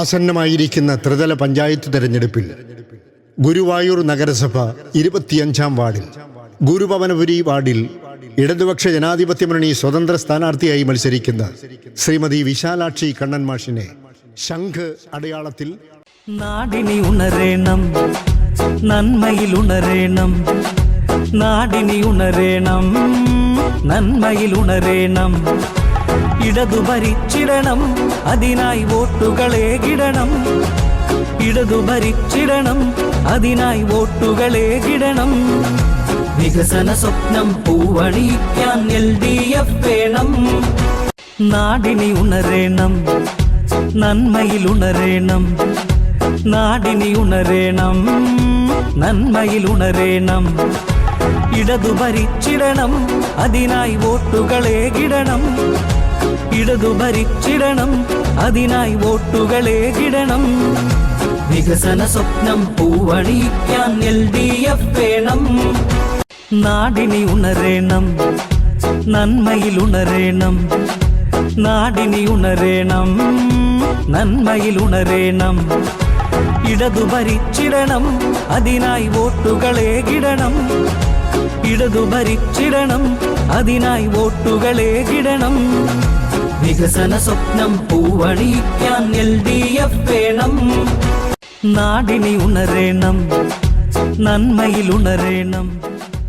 ആസന്നമായിരിക്കുന്ന ത്രിതല പഞ്ചായത്ത് തെരഞ്ഞെടുപ്പിൽ ഗുരുവായൂർ നഗരസഭ ഇരുപത്തിയഞ്ചാം വാർഡിൽ ഗുരുഭവനപുരി വാർഡിൽ ഇടതുപക്ഷ ജനാധിപത്യ മുന്നണി സ്വതന്ത്ര സ്ഥാനാർത്ഥിയായി മത്സരിക്കുന്ന ശ്രീമതി വിശാലാക്ഷി കണ്ണൻ മാഷിനെ ശംഖ് അടയാളത്തിൽ നാടിനി ഉണരേണം നന്മയിൽ ഉണരേണം നാടിനി ഉണരേണം നന്മയിൽ ഉണരേണം. ഇടതു ഭരിച്ചിടണം അതിനായി വോട്ടുകളെ കിടണം. ഇടതു ഭരിച്ചിടണം അതിനായി വോട്ടുകളെ കിടണം. വികസന സ്വപ്നം പൂവണിക്കാൻ എൽ ഡി എഫ് വേണം. നാടിനി ഉണരേണം നന്മയിൽ ഉണരേണം. നാടിനി ഉണരേണം നന്മയിൽ ഉണരേണം. ഇടതു ഭരിച്ചിടണം അതിനായി വോട്ടുകളേകിടണം ഇടതു ഭരിച്ചിടണം അതിനായി വോട്ടുകളെ കിടണം. വികസന സ്വപ്നം പൂവണിക്കാൻ എൽ ഡി എഫ് വേണം. നാടിനി ഉണരേണം. നന്മയിൽ ഉണരേണം. നാടിനി ഉണരേണം. നന്മയിൽ ഉണരേണം. ഇടതു ഭരിച്ചിടണം അതിനായി വോട്ടുകളേകിടണം ഇടതു ഭരിച്ചിടണം അതിനായി വോട്ടുകളേകിടണം വികസന സ്വപ്നം പൂവണിക്കാൻ എൽ ഡി എഫ് വേണം. നാടിനി ഉണരേണം. നന്മയിൽ ഉണരേണം.